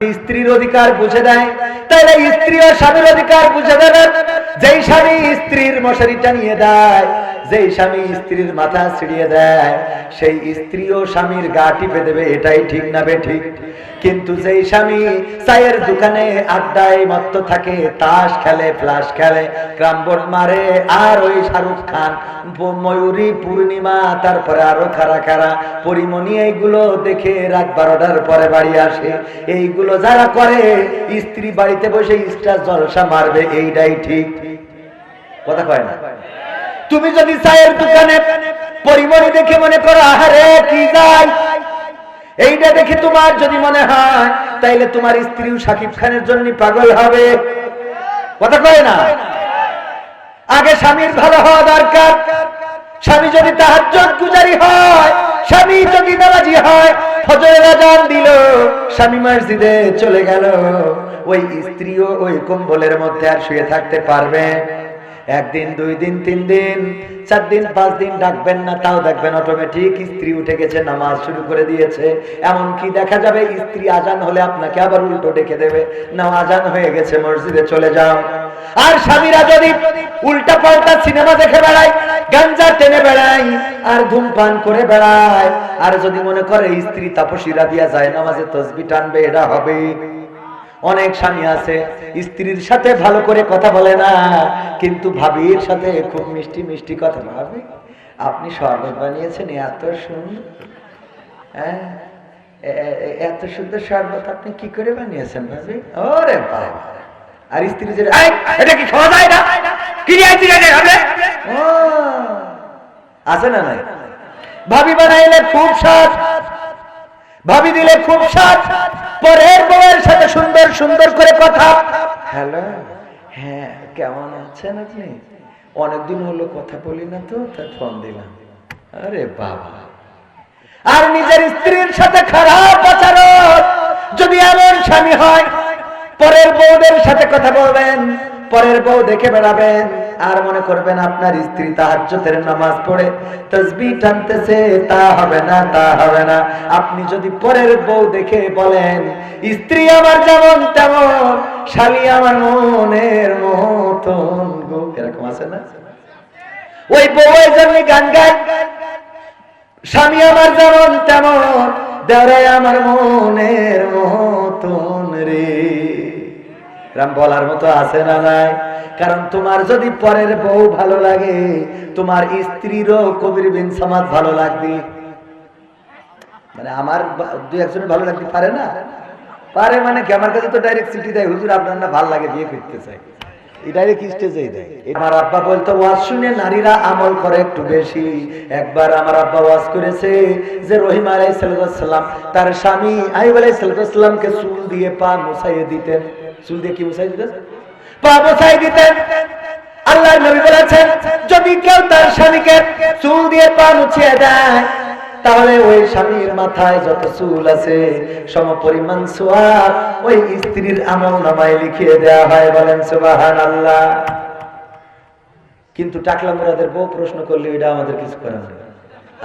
স্ত্রীর অধিকার বুঝে দেয়, তাহলে স্ত্রী ও স্বামীর অধিকার বুঝে দেবেন যেই স্বামী স্ত্রীর মশারি টানিয়ে দেয় যেই স্বামী স্ত্রীর মাথা ছিড়িয়ে দেয়, সেই স্ত্রীও স্বামীর গা টিপে দেবে, এটাই ঠিক না বে ঠিক কিন্তু যেই স্বামী চায়ের দোকানে আড্ডায় মত্ত থাকে, তাস খেলে ফ্লাশ খেলে ক্রামবোর্ড মারে, আর ওই শাহরুখ খান, ময়ূরী পূর্ণিমা, তারপরে আরও খারা খারা পরিমণি এইগুলো দেখে রাত বারোটার পরে বাড়ি আসে। এইগুলো যারা করে, স্ত্রী বাড়িতে বসে স্টার জলসা মারবে, এইটাই ঠিক। কথা কয় না? তুমি যদি চায়ের দোকানে পরিমণি দেখে মনে করো, আহারে, কি যায় এইটা দেখে তোমার যদি মনে হয়, তাইলে তোমার স্ত্রীও সাকিব খানের জন্য পাগল হবে। কথা কয় না? আগে স্বামীর ভালো হওয়া দরকার। স্বামী যদি তাহার গুজারি হয়, স্বামী যদি নামাজি হয়, ফজরের আজান দিল, স্বামী মসজিদে চলে গেল। ওই স্ত্রীও ওই কম্বলের মধ্যে আর শুয়ে থাকতে পারবে। একদিন, দুই দিন, তিন দিন, চার দিন, পাঁচ দিন ডাকবেন না, তাও দেখবেন অটোমেটিক স্ত্রী উঠে গেছে, নামাজ শুরু করে দিয়েছে। এমনকি দেখা যাবে স্ত্রী আজান হলে আপনাকে আবার উল্টো ডেকে দেবে। না, আজান হয়ে গেছে, মসজিদে চলে যাও। আর স্বামীরা যদি উল্টা পাল্টা সিনেমা দেখে বেড়ায়, গাঞ্জা টেনে বেড়ায়, আর ধূমপান করে বেড়ায়, আর যদি মনে করে স্ত্রী তাপসীরা দিয়া যায়, নামাজে তসবি টানবে, এটা হবে। অনেক স্বামী আছে, স্ত্রীর সাথে ভালো করে কথা বলে না, কিন্তু ভাবির সাথে খুব মিষ্টি মিষ্টি কথা ভাবি। আপনি শরবত বানিয়েছেন, এত সুন্দর। হ্যাঁ? এত সুন্দর শরবত আপনি কি করে বানিয়েছেন ভাবি? ওরে ভাই আর স্ত্রী যে এটা কি খাওয়া যায় না? আছে না নাই? ভাবি বানাইলে খুব স্বাদ। ভাবি দিলে খুব স্বাদ। পরের বউয়ের সাথে সুন্দর সুন্দর করে কথা। হ্যালো? হ্যাঁ কেমন আছেন আপনি? অনেকদিন হলো কথা বলি না তো, তাই ফোন দিলাম। আরে বাবা। আর নিজের স্ত্রীর সাথে খারাপ আচরণ যদি এমন স্বামী হয়, পরের বউদের সাথে কথা বলবেন। পরের বউ দেখে বেড়াবেন। আর মনে করবেন আপনার স্ত্রী তাহাজ্জুদের নামাজ পড়ে তসবি টানতেছে, তা হবে না, তা হবে না। আপনি যদি পরের বউ দেখে বলেন, স্ত্রী আমার যেমন তেমন, শালী আমার মনের মতন। গো এরকম আছে না? ওই বউয়ের জন্য গান গায়, স্বামী আমার যেমন তেমন, দেওরাই আমার মনের মতন রে। রাম বলার মতো আছে না নাই? কারণ তোমার যদি পরের বউ ভালো লাগে, তোমার স্ত্রীরও কবির বিন সমাজ ভালো লাগবে। মানে আমার দুই একজনের ভালো লাগতে পারে না? পারে মানে কি? আমার কাছে তো ডাইরেক্ট চিঠি দেয়, হুজুর, আপনার না ভালো লাগে বিয়ে করতে চাই। তার স্বামী আইব আলাই সাল্লামকে চুল দিয়ে পা মুছাইয়ে দিতেন। চুল দিয়ে কি মুছাই দিতেন? পা মুছাই দিতেন। আল্লাহ নবী বলেছেন, যদি কেউ তার স্বামীকে চুল দিয়ে পা মুছিয়ে দেয়, তাহলে ওই স্বামীর মাথায় যত চুল আছে সম পরিমাণ ওই স্ত্রীর আমল নামায় লিখিয়ে হয়। বলেন সুবাহান আল্লাহ কিন্তু টাকলা মুরাদের বউ প্রশ্ন করলে এটা আমাদের কিছু করার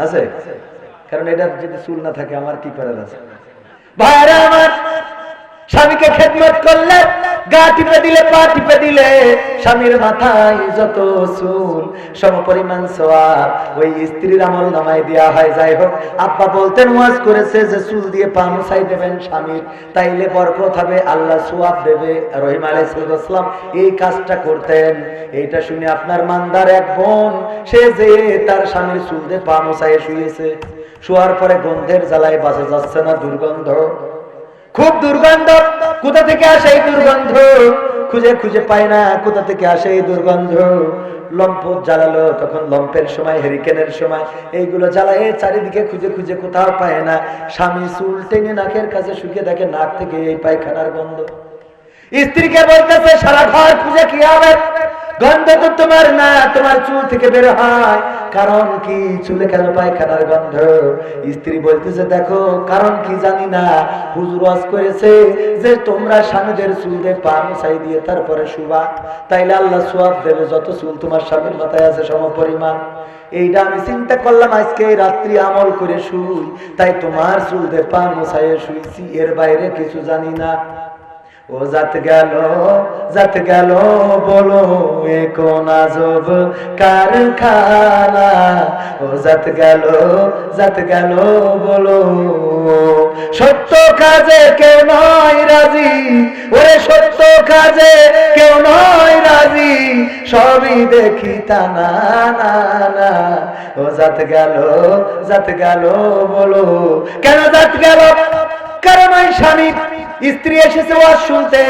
আছে? কারণ এটা যদি চুল না থাকে, আমার কি করার আছে? ভাইরা আমার স্বামীকে খেদমত করলে, গা টিপে দিলে, পা টিপে দিলে, স্বামীর মাথায় যত চুল সম পরিমাণ সোয়াব ওই স্ত্রীর আমল নামায় দেওয়া হয়। যাই হোক, আব্বা বলতেন, ওয়াজ করেছে যে চুল দিয়ে পা মুছাই দেবেন স্বামীর, তাইলে বরকত হবে, আল্লাহ সোয়াব দেবে। রহিম আলাইসালাম এই কাজটা করতেন। এইটা শুনে আপনার মান্দার এক বোন, সে যে তার স্বামীর চুল দিয়ে পা মুছাইয়ে শুয়েছে, শোয়ার পরে গন্ধের জ্বালায় বাঁচা যাচ্ছে না দুর্গন্ধ। খুব দুর্গন্ধ। কোথা থেকে আসে এই দুর্গন্ধ? খুঁজে খুঁজে পায় না কোথা থেকে আসে এই দুর্গন্ধ। লম্প জ্বালালো তখন লম্পের সময় হেরিকেনের সময়। এইগুলো জ্বালায় চারিদিকে খুঁজে খুঁজে কোথাও পায় না। স্বামী চুল টেনে নাকের কাছে শুকিয়ে দেখে নাক থেকে এই পায়খানার গন্ধ। স্ত্রীকে বলতেছে, সারা ঘর খুঁজে কি হবে? গন্ধ তো তোমার না, তোমার চুল থেকে বের হয়। কারণ কি? চুলে কেন পায়খানার গন্ধ? স্ত্রী বলতেছে, দেখো, কারণ কি জানি না। হুজুর ওয়াজ করেছে যে তোমরা স্বামীদের চুল দিয়ে পা মুছাই দিয়ে তারপরে শুবা। তাইলে আল্লাহ সোয়াব দেবে, যত চুল তোমার স্বামীর মাথায় আছে সম পরিমাণ। এইটা আমি চিন্তা করলাম, আজকে রাত্রি আমল করে শুই। তাই তোমার চুল চুলতে পা মোছাইয়ে শুইছি, এর বাইরে কিছু জানি না। ও জাত গেল জাত গেল, বলো কোন আজব কারখানা? ও জাত গেল জাত গেল, বলো, সত্য কাজে কেউ নয় রাজি। ওরে সত্য কাজে কেউ নয় রাজি, সবই দেখি তা না না। ও জাত গেল জাত গেল, বলো, কেন জাত গেল? কারণ ওই স্বামী, স্ত্রী এসেছে ওয়াজ শুনতে,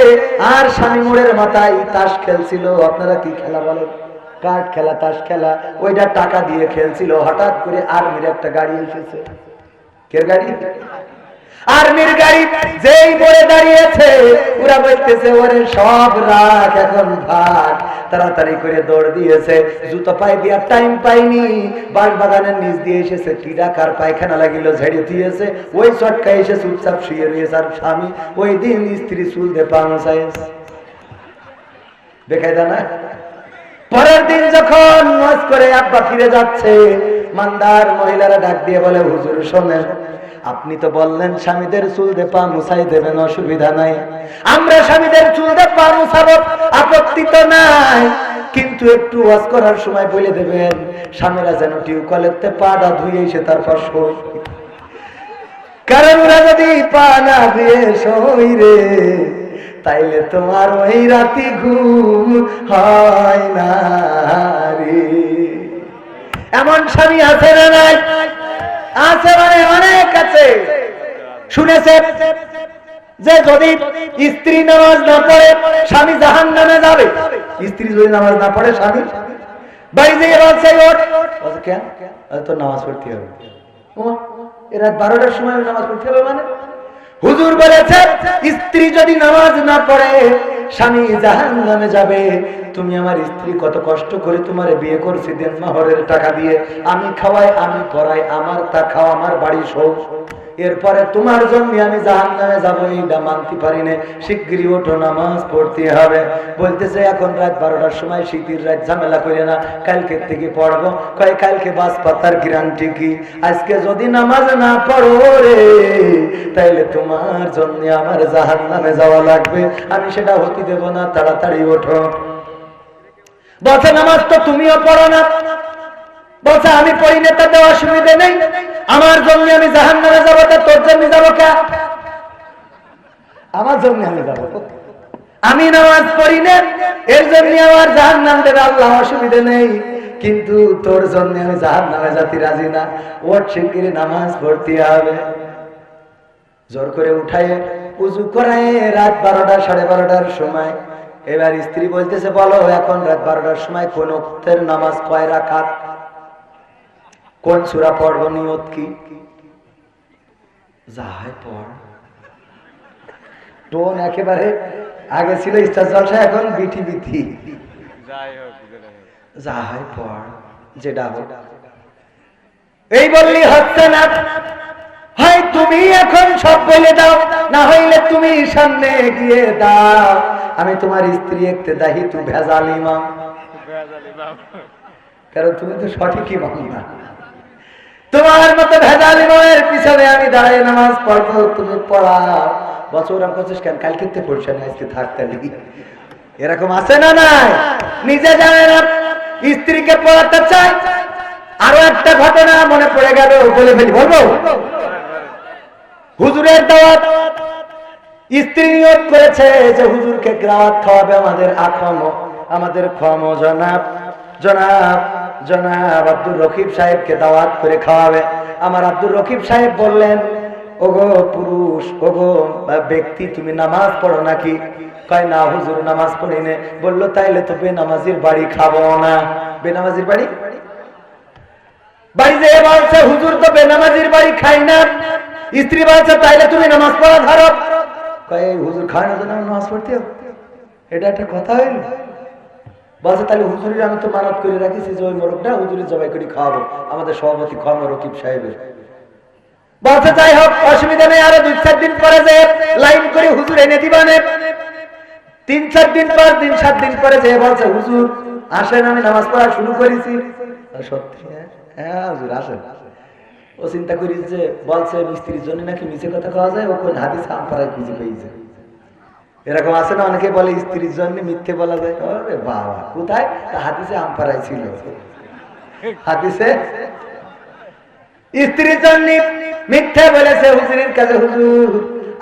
আর স্বামী মোড়ের মাথায় তাস খেলছিল। আপনারা কি খেলা বলেন? কার্ড খেলা, তাস খেলা? ওইটা টাকা দিয়ে খেলছিল। হঠাৎ করে আর্মির একটা গাড়ি এসেছে। কে গাড়ি? আর্মির গাড়ি যেই মোড়ে দাঁড়িয়েছে, ওরা বলতেছে, ওরে সব রাখ এখন ভাগ। তাড়াতাড়ি করে দৌড় দিয়েছে। জুতো পায়ে দেওয়ার টাইম পাইনি। বাস বাগানের নিচ দিয়ে এসেছে টিডা কার পায়খানা লাগিল ঝেড়ে দিয়েছে। ওই চটকা এসে চুপচাপ শুয়ে রয়েছে আর স্বামী। ওই দিন স্ত্রী চুল দে পানো সাইজ দেখাই না। পরের দিন যখন নাচ করে আব্বা ফিরে যাচ্ছে, মান্দার মহিলারা ডাক দিয়ে বলে, হুজুর, শোনেন। আপনি তো বললেন, স্বামীদের চুল দে পা মুছাই দেবেন, অসুবিধা নাই। আমরা স্বামীদের চুল দে পা মুছাবো, আপত্তি তো নাই। কিন্তু একটু ওয়াজ করার সময় বলে দেবেন, স্বামীরা যেন টিউকলেতে পাটা ধুয়ে এসে তারপর সই কারণ যদি পা না সই রে, তাইলে তোমার ওই রাতি ঘুম হয় না রে। এমন স্বামী আছে না নাই? আছে মানে অনেক আছে। শুনেছে যে যদি স্ত্রী নামাজ না পড়ে স্বামী জাহান নামে যাবে। স্ত্রী যদি নামাজ না পড়ে স্বামী? বাড়ি থেকে বলছে তোর নামাজ পড়তে হবে। ওমা, এ রাত বারোটার সময় নামাজ পড়তে হবে মানে? হুজুর বলেছে স্ত্রী যদি নামাজ না পড়ে স্বামী জাহান নামে যাবে। তুমি আমার স্ত্রী কত কষ্ট করে তোমার বিয়ে করছি দেন মাহরের টাকা দিয়ে। আমি খাওয়াই, আমি পড়াই, আমার তা খাওয়া আমার বাড়ি সৌ এরপরে তোমার জন্য আমি জাহান নামে যাব এইটা মানতে পারি না শিগগিরই ওঠো, নামাজ পড়তে হবে। বলতেছে, এখন রাত বারোটার সময় শীতের রাত, ঝামেলা করে না কালকে থেকে পড়ব। কয়, কালকে বাস পাতার গ্যারান্টি কি? আজকে যদি নামাজ না পড়ো রে, তাইলে তোমার জন্য আমার জাহান নামে যাওয়া লাগবে। আমি সেটা হতে দেব না, তাড়াতাড়ি ওঠো। বলছে নামাজ তো তুমিও পড়ো না। বলছে, আমি পড়ি না তাতে অসুবিধা নেই। আমার জন্য আমি জাহান নামে যাব, তা তোর জন্য যাব কে? আমার জন্য আমি যাব আমি নামাজ পড়ি না, এর জন্য আমার জাহান নাম দেবে আল্লাহ অসুবিধা নেই। কিন্তু তোর জন্য আমি জাহান নামে যাতে রাজি না ওর শিগগিরি নামাজ পড়তে হবে। জোর করে উঠায় উজু করায় রাত বারোটা, সাড়ে বারোটার সময় এবার স্ত্রী বলতেছে, বলো, এখন রাত বারোটার সময় কোন নামাজ কয় রাখাত কোন সুরা পড়ব নিয়ত কি? যাহাই পড়। টোন একেবারে আগে ছিল স্টার জলসা এখন বিটি বিথি যাহাই পড় যেটা হোক এই বললি হচ্ছে না হয় তুমি এখন সব বলে দাও না হইলে তুমি সামনে গিয়ে দাও। আমি তোমার স্ত্রী একতে দাহি তু ভেজাল ইমাম। কারণ তুমি তো সঠিকই ইমাম না। তোমার মতো ভেজাল ইমামের পিছনে আমি দাঁড়াই, নামাজ পড়ব, তুমি পড়াও। বছর আমি করছিস কেন? কালকে তো পড়ছে না আজকে থাকতে নাকি এরকম আছে না নাই? নিজে জানে না, স্ত্রীকে পড়াতে চাই আরও একটা ঘটনা মনে পড়ে গেল, বলে ফেলি, বলব? হুজুরের দাওয়াত। স্ত্রী নিয়োগ করেছে যে হুজুরকে দাওয়াত খাওয়াবে আমাদের আখম, আমাদের ক্ষম জনাব। জনাব জনাব আব্দুল রকিব সাহেবকে দাওয়াত করে খাওয়াবে। আমার আব্দুল রকিব সাহেব বললেন, ওগো পুরুষ, ওগো ব্যক্তি, তুমি নামাজ পড়ো নাকি? কয়, না হুজুর, নামাজ পড়ি নে। বলল, তাইলে তো বেনামাজির বাড়ি খাব না। বেনামাজির বাড়ি? বাড়ি যেয়ে বলছে, হুজুর তো বেনামাজির বাড়ি খাই না। স্ত্রী বলছে, তাইলে তুমি নামাজ পড়া ধরো। কয় হুজুর খায় না জন্য নামাজ পড়তে? এটা একটা কথা হইল। বলছে, তাহলে হুজুরের আমি তো মানত করে রাখিছি যে ওই মোরগটা হুজুরের জবাই করে খাওয়াবো। আমাদের সভাপতি খম রকিব সাহেবের। বলছে, যাই হোক, অসুবিধা নেই, আরও দুই চার দিন পরে যে লাইন করে হুজুর এনে দিবানে। তিন চার দিন পর, তিন সাত দিন পরে যে বলছে, হুজুর, আসেন, আমি নামাজ পড়া শুরু করেছি। সত্যি হ্যাঁ? হ্যাঁ হুজুর, আসেন। ও চিন্তা করি যে, বলছে, মিস্ত্রির জন্য নাকি মিছে কথা খাওয়া যায়? ও কোন হাদিস আমপাড়ায় খুঁজে পেয়েছে। এরকম আছে না? অনেকে বলে, স্ত্রীর জন্য মিথ্যে বলা যায়। বাবা, কোথায়? তা হাদিসে আমপাড়ায় ছিল। হাদিসে, স্ত্রীর জন্য মিথ্যে বলেছে হুজুরের কাছে, হুজুর,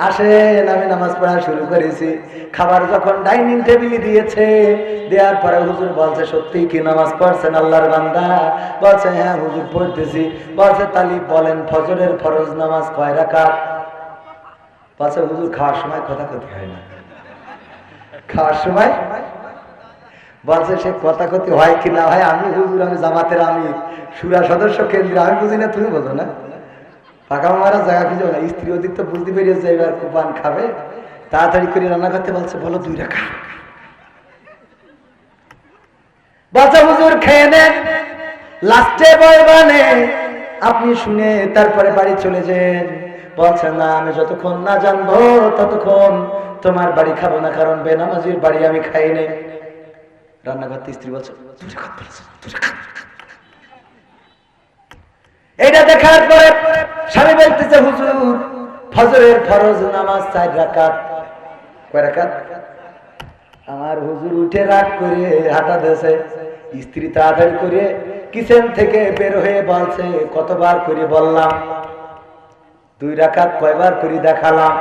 আসেন, আমি নামাজ পড়া শুরু করেছি। খাবার যখন ডাইনিং টেবিলে দিয়েছে, দেওয়ার পরে হুজুর বলছে সত্যি কি নামাজ পড়ছেন আল্লাহর বান্দা? বলছে হ্যাঁ হুজুর, পড়তেছি। বলছে তালি বলেন, ফজরের ফরজ নামাজ কয় রাকাত? বলছে, হুজুর, খাওয়ার সময় কথা কথা হয় না। খাওয়ার সময়? বলছে, সে কথা কথি হয় কি না হয়, আমি হুজুর, আমি জামাতের আমি সুরা সদস্য কেন্দ্রে, আমি বুঝি না, তুমি বোঝো না? পাকা মারা জায়গা কিছু না, স্ত্রী অধিক তো বুঝতে পেরেছে এবার কুপান খাবে। তাড়াতাড়ি করে রান্না করতে বলছে, বলো দুই রাখা। বাচ্চা হুজুর, খেয়ে নেন। লাস্টে বয়বানে আপনি শুনে তারপরে বাড়ি চলে যান। বলছেন না আমি যতক্ষণ না জানব ততক্ষণ তোমার বাড়ি খাব না কারণ বেনামাজির বাড়ি আমি খাই নেই। রান্না করতে স্ত্রী বলছে "দুই রাকাত বলেছে, দুই রাকাত।" এটা দেখার পরে স্বামী বলতেছে হুজুর ফজরের ফরজ নামাজ চার রাকাত। কয় রাকাত? আমার হুজুর উঠে রাগ করে হাঁটা দেশে স্ত্রী তাড়াতাড়ি করে কিচেন থেকে বের হয়ে বলছে কতবার করে বললাম দুই রাকাত কয়বার করে দেখালাম।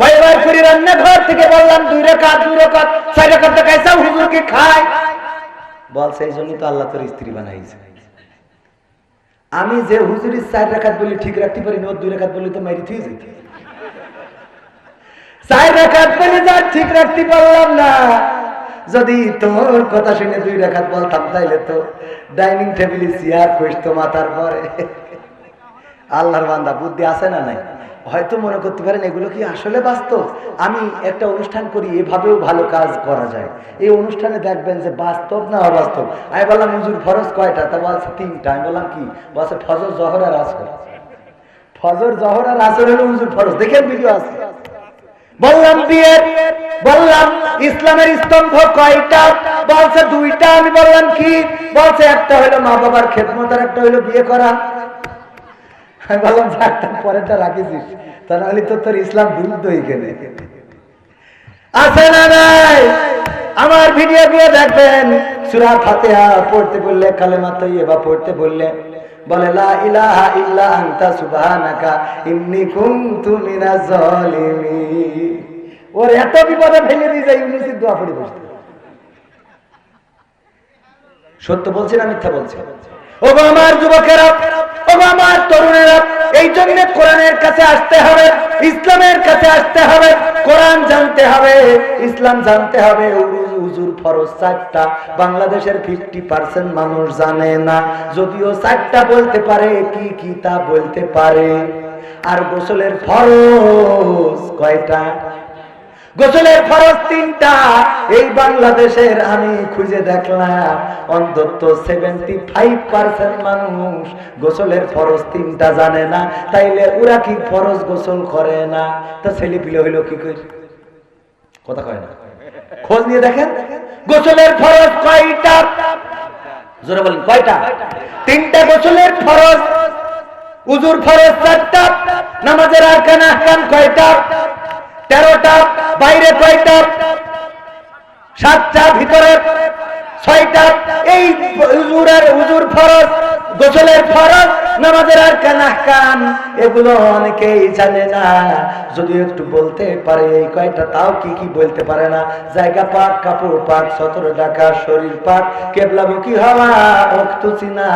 কয়বার করে রান্নাঘর থেকে বললাম, দুই রাকাত দুই রাকাত, ছয় দেখাইছাও হুজুরকে খায়। বলছে, এই জন্যই তো আল্লাহ তোর স্ত্রী বানাইছে। আমি যে হুজুরের চার রাখাত বলি ঠিক রাখতে পারি ওর দুই রাখাত বলি তো মারি থুই যেত। চার রাখাত বলে যা ঠিক রাখতে পারলাম না। যদি তোর কথা শুনে দুই রাখাত বলতাম, তাইলে তো ডাইনিং টেবিলে চেয়ার কষতো মাথার পরে। আল্লাহর বান্দা, বুদ্ধি আছে না নাই? হয়তো মনে করতে পারেন এগুলো কি আসলে বাস্তব? আমি একটা অনুষ্ঠান করি, এভাবেও ভালো কাজ করা যায়। এই অনুষ্ঠানে দেখবেন যে বাস্তব না অবাস্তব? আমি বললাম, হুজুর, ফরজ কয়টা? তা বলছে, তিনটা। আমি বললাম, কি? বলছে, ফজর, জহর আর আসর। ফজর, জহর আর আসর হলো হুজুর ফরজ। দেখেন ভিডিও আছে। বললাম, বিয়ের বললাম, ইসলামের স্তম্ভ কয়টা? বলছে, দুইটা। আমি বললাম, কি? বলছে, একটা হলো মা বাবার খেদমত আর একটা হলো বিয়ে করা। আমি বললাম চারটা পরেরটা রাখিছিস তা নাহলে তো তোর ইসলাম বিরুদ্ধ এখানে। আছে না নাই? আমার দেখবেন। সুরা ফাতিহা পড়তে বললে, কালেমা তৈয়বা পড়তে বললে, বলে, লা ইলাহা ইল্লা আনতা সুবহানাকা কুনতু ওর এত বিপদে ফেলে দিয়ে যায়, ইউনুসের দোয়া পড়ে বসতে। সত্য বলছি না মিথ্যা বলছি? ও আমার যুবকেরা আমার তরুণেরা এই জন্য কোরআনের কাছে আসতে হবে, ইসলামের কাছে আসতে হবে, কোরআন জানতে হবে, ইসলাম জানতে হবে। ফরজ বাংলাদেশের ফিফটি পার্সেন্ট মানুষ জানে না। যদিও চারটা বলতে পারে, কি কি তা বলতে পারে। আর গোসলের ফরজ কয়টা? গোসলের ফরজ তিনটা। এই বাংলাদেশের আমি খুঁজে দেখলাম, অন্তত সেভেন্টি ফাইভ পার্সেন্ট মানুষ গোসলের ফরজ তিনটা জানে না, তাইলে ওরা কি ফরজ গোসল করে না? তা ছেলে পিলে হইল কি করে কথা কয় না। খোঁজ নিয়ে দেখেন, গোসলের ফরজ কয়টা? জোরে বলেন, কয়টা? তিনটা গোসলের ফরজ, উজুর ফরজ চারটা, নামাজের আরকান আহকাম কয়টা? তেরোটা বাইরে কয়টা? সাতটা ভিতরে? ছয়টা এই হুজুরের হুজুর ফরজ, গোসলের ফরজ, নামাজের আর কান এগুলো অনেকেই জানে না। যদি একটু বলতে পারে, এই কয়টা তাও কি কি বলতে পারে না। জায়গা পাক, কাপড় পাক, সতর ডাকা শরীর পাক, কেবলামুখী হওয়া, অক্ত চিনা,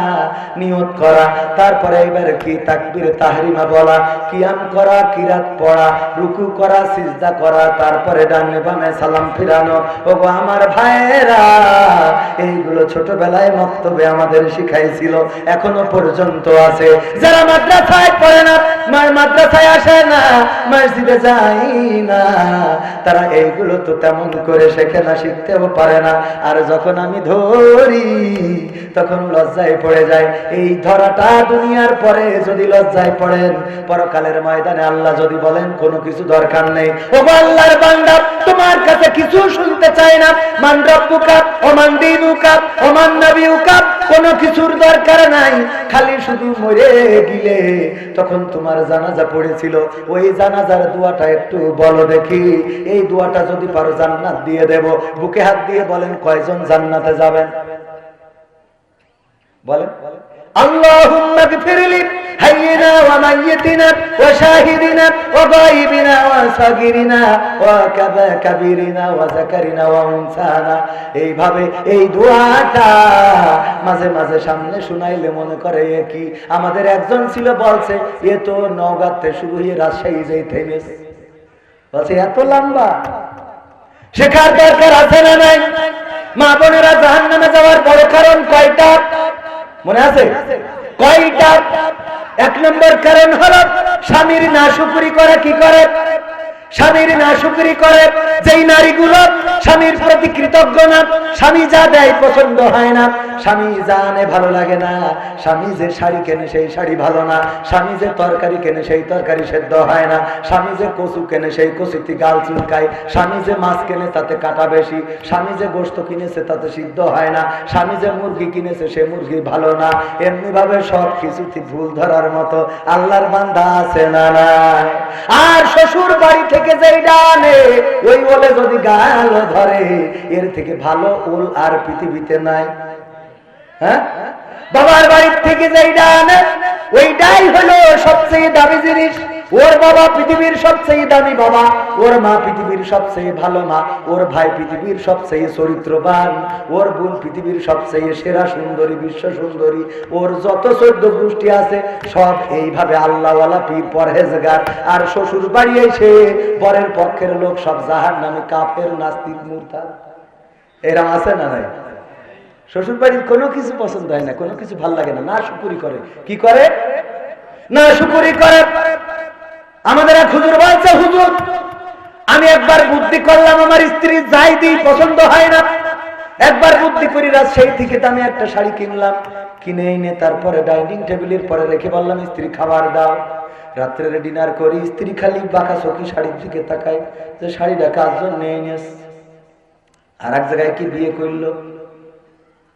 নিয়ত করা। তারপরে এবার কি তাকবির, তাহরিমা বলা, কিয়াম করা, কিরাত পড়া, রুকু করা, সিজদা করা, তারপরে ডানে বামে সালাম ফিরানো। ওগো আমার ভাইয়েরা এইগুলো ছোটবেলায় মক্তবে আমাদের শিখাইছিল এখনও পর্যন্ত আছে। যারা মাদ্রাসায় পড়ে না মার মাদ্রাসায় আসে না, মসজিদে যাই না। তারা এইগুলো তো তেমন করে শেখে না, শিখতেও পারে না। আর যখন আমি ধরি, তখন লজ্জায় পড়ে যায়। এই ধরাটা দুনিয়ার পরে যদি লজ্জায় পড়েন, পরকালের ময়দানে আল্লাহ যদি বলেন, কোনো কিছু দরকার নেই। ও আল্লাহর বান্দা, তোমার কাছে কিছু শুনতে চায় না। মান রব্বুকা, ওমান দিনুকা, ওমান নবিউকা কোনো কিছুর দরকার নাই। খালি শুধু মরে গিলে। তখন তোমার জানাজা পড়েছিল। ওই জানাজার দোয়াটা একটু বলো দেখি। এই দোয়াটা যদি পারো জান্নাত দিয়ে দেব। বুকে হাত দিয়ে বলেন, কয়জন জান্নাতে যাবেন? বলেন। اللهم اغفر لي حينا وميتنا وشاهدنا وغائبنا وصغيرنا وكذا كبيرنا وذكرنا وانثانا এইভাবে এই দোয়াটা মাঝে মাঝে সামনে শুনাইলে মনে করে এ কি আমাদের একজন ছিল বলছে এ তো নওগাঁতে শুরু হয়ে রাজশাহী যেই থেমেস বলছে এত লম্বা শেখার দরকার আছে না নাই মা বোনেরা জাহান নামে যাওয়ার বড় কারণ কয়টা মনে আছে? কয়টা? এক নম্বর কারণ হল স্বামীর না করা করে কি করে? স্বামীর না শুকুরি করে, যেই নারীগুলো স্বামীর প্রতি কৃতজ্ঞ না, স্বামী যা দেয় পছন্দ হয় না, স্বামী যা আনে ভালো লাগে না, স্বামী যে শাড়ি কেনে সেই শাড়ি ভালো না, স্বামী যে তরকারি কেনে সেই তরকারি সেদ্ধ হয় না, স্বামী যে কচু কেনে সেই কচুতি গাল চুলকায়, স্বামী যে মাছ কেনে তাতে কাটা বেশি, স্বামী যে গোস্ত কিনেছে তাতে সিদ্ধ হয় না, স্বামী যে মুরগি কিনেছে সে মুরগি ভালো না এমনি ভাবে সব কিছুতে ভুল ধরার মতো আল্লাহর বান্দা আছে না নাই। আর শ্বশুর বাড়ি থেকে যেই ডানে, ওই বলে যদি গাল ধরে, এর থেকে ভালো ওল আর পৃথিবীতে নাই। হ্যাঁ? বাবার বাড়ির থেকে যেই ডানে, ওইটাই হলো সবচেয়ে দামি জিনিস। ওর বাবা পৃথিবীর সবচেয়ে দামি বাবা, ওর মা পৃথিবীর সবচেয়ে ভালো মা, ওর ভাই পৃথিবীর সবচেয়ে চরিত্রবান, ওর বোন পৃথিবীর সবচেয়ে সেরা সুন্দরী, বিশ্ব সুন্দরী, ওর যত চোদ্দ গোষ্ঠী আছে, সব এইভাবে আল্লাহওয়ালা পীর, পরহেজগার, আর শ্বশুর বাড়ি এসে পরের পক্ষের লোক সব জাহার নামে কাফের, নাস্তিক মূর্তা এরা আছে না নাই? শ্বশুর বাড়ির কোনো কিছু পছন্দ হয় না, কোনো কিছু ভালো লাগে না না শুকুরি করে। কি করে? না শুকুরি করে। আমাদের এক হুজুর বলছে, হুজুর, আমি একবার বুদ্ধি করলাম, আমার স্ত্রী যাই দিই, পছন্দ হয় না। একবার বুদ্ধি করি, রাত সেই থেকে আমি একটা শাড়ি কিনলাম। কিনে এনে তারপরে ডাইনিং টেবিলের পরে রেখে বললাম, স্ত্রী, খাবার দাও। রাত্রে ডিনার করি, স্ত্রী খালি বাঁকা চকি শাড়ির দিকে তাকায়, যে শাড়িটা কাজ জন্য এনেস আর এক জায়গায় কি বিয়ে করল?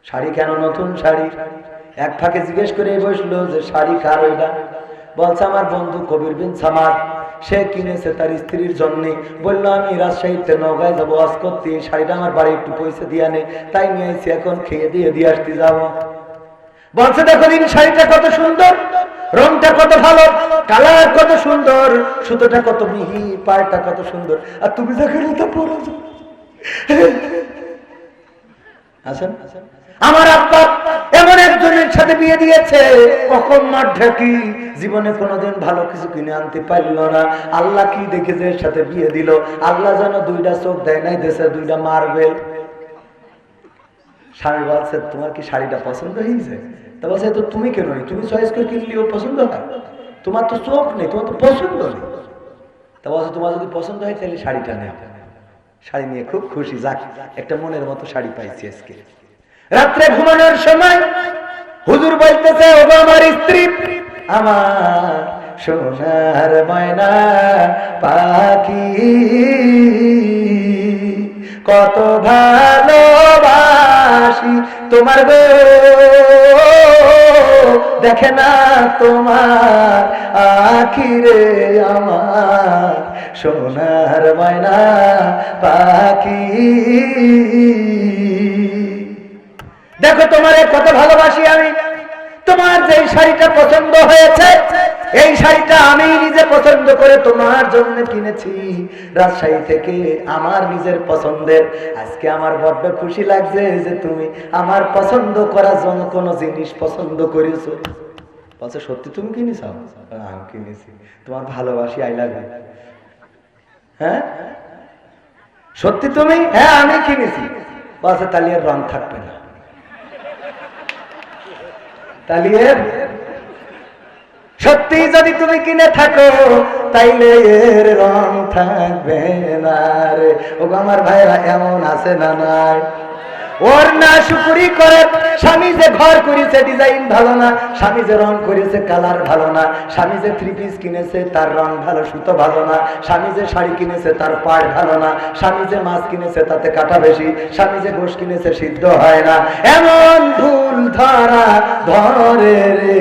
শাড়ি কেন নতুন শাড়ি? এক ফাঁকে জিজ্ঞেস করে বসল যে শাড়ি কার ওইটা? বলছে, আমার বন্ধু কবির বিন সামার সে কিনেছে তার স্ত্রীর জন্য। বলল, আমি রাজশাহীতে নৌকায় যাব, আজ করতে। শাড়িটা আমার বাড়ি একটু পয়সা দিয়ে নে, তাই নিয়ে এসে এখন খেয়ে দিয়ে দিয়ে আসতে যাব। বলছে, দেখো দিন, শাড়িটা কত সুন্দর, রংটা কত ভালো, কালার কত সুন্দর, সুতোটা কত মিহি পায়টা কত সুন্দর। আর তুমি দেখো পরো আছেন আমার আব্বা এমন একজনের সাথে বিয়ে দিয়েছে, কখন জীবনে কোনোদিন ভালো কিছু কিনে আনতে পারল না। আল্লাহ কি দেখেছে এর সাথে বিয়ে দিল? আল্লাহ যেন দুইটা চোখ দেয় নাই, দেশে দুইটা মারবেল স্বামী বলছে, তোমার কি শাড়িটা পছন্দ হয়েছে? তা বলছে তো তুমি কেন তুমি চয়েস করে কিনলেও পছন্দ হয় তোমার তো চোখ নেই, তোমার তো পছন্দ নেই। তা বলছে, তোমার যদি পছন্দ হয় তাহলে শাড়িটা নেই শাড়ি নিয়ে খুব খুশি। যাক, একটা মনের মতো শাড়ি পাইছি আজকে। রাত্রে ঘুমানোর সময় হুজুর বলতেছে ও আমার স্ত্রী, আমার সোনার ময়না পাখি, কত ভালোবাসি তোমার গো। দেখে না তোমার আখিরে আমার সোনার ময়না পাখি। দেখো তোমারে কত ভালোবাসি আমি। তোমার যে শাড়িটা পছন্দ হয়েছে, এই শাড়িটা আমি নিজে পছন্দ করে তোমার জন্য কিনেছি। রাজশাহী থেকে আমার নিজের পছন্দের। আজকে আমার বড্ড খুশি লাগছে যে তুমি আমার পছন্দ করার জন্য কোনো জিনিস পছন্দ করেছ। বলছে, সত্যি তুমি কিনেছ? আমি কিনেছি। তোমার ভালোবাসি আই লাভ হ্যাঁ? সত্যি তুমি? হ্যাঁ আমি কিনেছি। বাসে তালিয়ার রং থাকবে না। তালিয়ের? সত্যি যদি তুমি কিনে থাকো, তাইলে এর রং থাকবে না রে। ও আমার ভাইরা এমন আছে না নাই? ওর না শুকুরি করে, স্বামী যে ঘর করেছে ডিজাইন ভালো না, স্বামী যে রং করেছে কালার ভালো না, স্বামী যে থ্রি পিস কিনেছে, তার রং ভালো, সুতো ভালো না, স্বামী যে শাড়ি কিনেছে, তার পাড় ভালো না, স্বামী যে মাছ কিনেছে, তাতে কাটা বেশি, স্বামী যে গোশ কিনেছে, সিদ্ধ হয় না। এমন ভুল ধরা ধরে রে,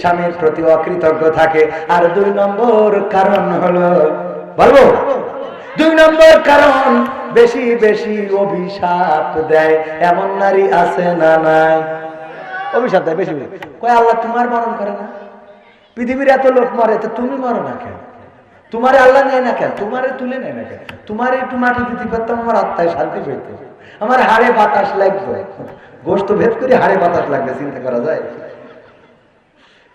স্বামীর প্রতি অকৃতজ্ঞ থাকে। আর দুই নম্বর কারণ হলো, বলব? দুই নম্বর কারণ বেশি বেশি অভিশাপ দেয়। এমন নারী আছে না নাই? অভিশাপ দেয় বেশি কয়, আল্লাহ তোমার মরণ করে না? পৃথিবীর এত লোক মরে, তো তুমি মরো না কেন? তোমারে আল্লাহ নেয় না কেন? তোমারে তুলে নেয় না কেন? তোমার একটু মাটি দিতে পারতাম, আমার আত্মায় শান্তি পেত আমার হাড়ে বাতাস লাগবে। গোস্ত ভেদ করে হাড়ে বাতাস লাগবে, চিন্তা করা যায়?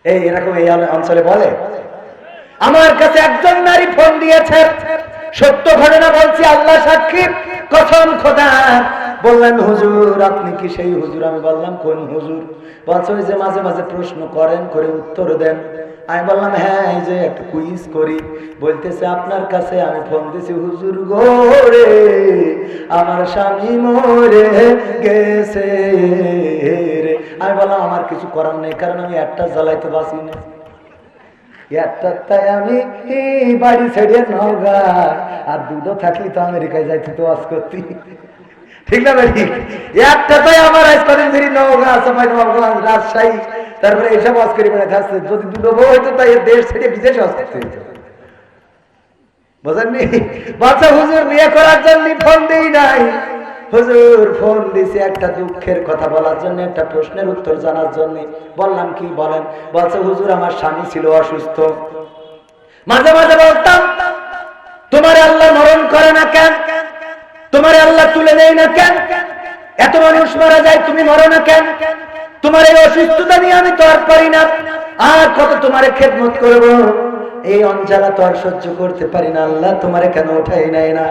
এই, এরকম এই অঞ্চলে বলে? আমার কাছে একজন নারী ফোন দিয়েছে। সত্য ঘটনা বলছি, আল্লাহ সাক্ষী। কসম খোদা। বললেন হুজুর, আপনি কি সেই হুজুর? আমি বললাম, কোন হুজুর? বলছে যে মাঝে মাঝে প্রশ্ন করেন, করে উত্তর দেন। আমি বললাম হ্যাঁ এই যে একটা কুইজ করি। বলতেছে, আপনার কাছে আমি ফোন দিছি, হুজুর গোরে আমার স্বামী মরে গেছে রে। আমি বললাম, আমার কিছু করার নেই, কারণ আমি একটা জ্বালাইতে বাসি না। একটাই আমি বাড়ি ছেড়ে নগা আর দুটো থাকলি তো আমেরিকায়, যাইতে তো আজ করতি। ঠিক না ভাই? একটাই আমার আজ কদিন ধরে নগা সময় নবগঞ্জ রাজশাহী। তারপরে এইসব আজ করে বেড়ে থাকছে, যদি দুটো বউ হইতো তাই দেশ ছেড়ে বিদেশে আজ করতে হইতো। বাচ্চা হুজুর, বিয়ে করার জন্য ফোন দেই নাই। হুজুর ফোন দিছে একটা দুঃখের কথা বলার জন্য, একটা প্রশ্নের উত্তর জানার জন্য। বললাম, কি বলেন? বলছে, হুজুর, আমার স্বামী ছিল অসুস্থ। মাঝে মাঝে বলতাম, তোমার আল্লাহ মরণ করে না কেন? তোমার আল্লাহ তুলে নেয় না কেন? এত মানুষ মারা যায়, তুমি মরো না কেন? তোমার এই অসুস্থতা নিয়ে আমি তো আর পারি না। আর কত তোমারে খেদমত করব? এই অঞ্চলা তো আর সহ্য করতে পারি না, আল্লাহ তোমারে কেন ওঠাই নেয় না?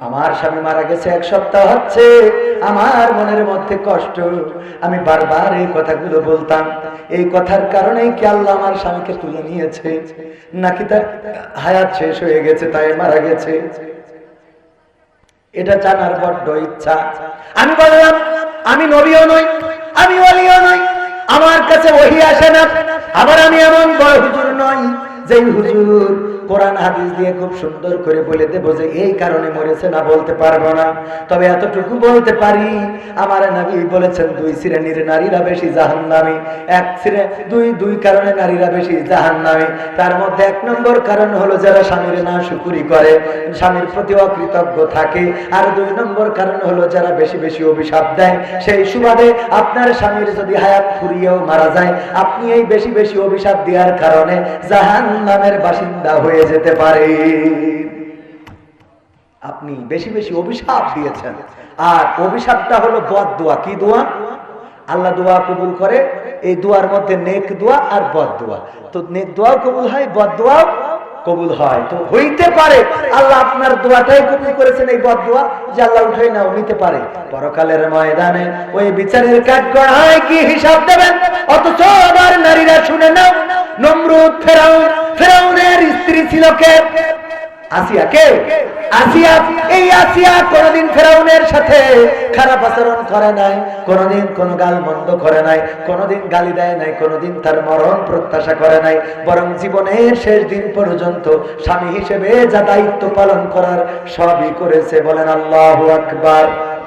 আমার স্বামী মারা গেছে, এক সপ্তাহ হচ্ছে। আমার মনের মধ্যে কষ্ট। আমি বারবার এই কথাগুলো বলতাম। এই কথার কারণেই কি আল্লাহ আমার স্বামীকে তুলে নিয়েছে? নাকি তার হায়াত শেষ হয়ে গেছে, তাই মারা গেছে? এটা জানার বড্ড ইচ্ছা। আমি বললাম, আমি নবীও নই, আমি অলিও নই। আমার কাছে ওহি আসে না। আবার আমি এমন বড় হুজুর নই। যে হুজুর কোরআন হাদিস দিয়ে খুব সুন্দর করে বলে দেবো যে এই কারণে মরেছে না বলতে পারব না। তবে এতটুকু বলতে পারি, আমার নবী বলেছেন দুই শ্রেণির নারীরা বেশি জাহান নামী এক শ্রেণি দুই দুই কারণে নারীরা বেশি জাহান নামী তার মধ্যে এক নম্বর কারণ হলো যারা স্বামীর না শুকুরি করে, স্বামীর প্রতি অকৃতজ্ঞ থাকে। আর দুই নম্বর কারণ হলো যারা বেশি বেশি অভিশাপ দেয়। সেই সুবাদে আপনার স্বামীর যদি হায়াত ফুরিয়েও মারা যায়, আপনি এই বেশি বেশি অভিশাপ দেওয়ার কারণে জাহান নামের বাসিন্দা হয়ে যেতে পারে। আপনি বেশি বেশি অভিশাপ দিয়েছেন। আর অভিশাপটা হলো বদ দোয়া। কি দোয়া? আল্লাহ দোয়া কবুল করে, এই দোয়ার মধ্যে নেক দোয়া আর বদ দোয়া। তো নেক দোয়াও কবুল হয়, বদ দোয়াও কবুল হয়। তো হইতে পারে, আল্লাহ আপনার দোয়াটাই কবুল করেছেন এই বদ দোয়া, যে আল্লাহ উঠাই নাও, নিতে পারে। পরকালের ময়দানে ওই বিচারের কাজ করায় কি হিসাব দেবেন? অথচ আমার নারীরা শুনে নাও, নমরুদ ফেরাউন ফেরাউনের স্ত্রী ছিল কে? আসিয়া কে? আসিয়া, এই আসিয়া কোনদিন ফেরাউনের সাথে খারাপ আচরণ করে নাই, কোনদিন কোন গাল মন্দ করে নাই, কোনদিন গালি দেয় নাই, কোনদিন তার মরণ প্রত্যাশা করে নাই, বরং জীবনের শেষ দিন পর্যন্ত স্বামী হিসেবে যা দায়িত্ব পালন করার সবই করেছে, বলেন আল্লাহ আকবার।